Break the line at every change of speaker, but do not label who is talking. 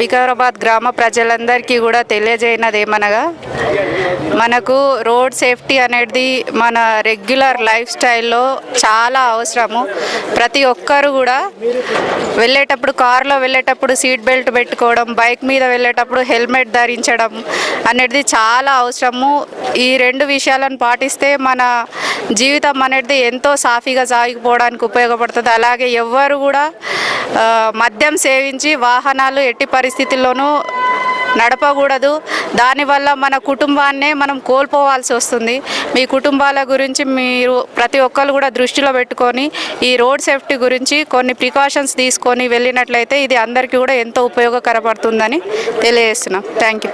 వికారాబాద్ గ్రామ ప్రజలందరికీ కూడా తెలియజేయనది ఏమనగా మనకు రోడ్ సేఫ్టీ అనేది మన రెగ్యులర్ లైఫ్ స్టైల్లో చాలా అవసరము. ప్రతి ఒక్కరు కూడా వెళ్ళేటప్పుడు కారులో వెళ్ళేటప్పుడు సీట్ బెల్ట్ పెట్టుకోవడం బైక్ మీద వెళ్ళేటప్పుడు హెల్మెట్ ధరించడం అనేది చాలా అవసరము. ఈ రెండు విషయాలను పాటిస్తే మన జీవితం అనేది ఎంతో సాఫీగా సాగిపోవడానికి ఉపయోగపడుతుంది. అలాగే ఎవ్వరు కూడా మద్యం సేవించి వాహనాలు ఎట్టి పరిస్థితుల్లోనూ నడపకూడదు. దానివల్ల మన కుటుంబాన్నే మనం కోల్పోవాల్సి వస్తుంది. మీ కుటుంబాల గురించి మీరు ప్రతి ఒక్కరు కూడా దృష్టిలో పెట్టుకొని ఈ రోడ్ సేఫ్టీ గురించి కొన్ని ప్రికాషన్స్ తీసుకొని వెళ్ళినట్లయితే ఇది అందరికీ కూడా ఎంతో ఉపయోగకరపడుతుందని తెలియజేస్తున్నాం. Thank you.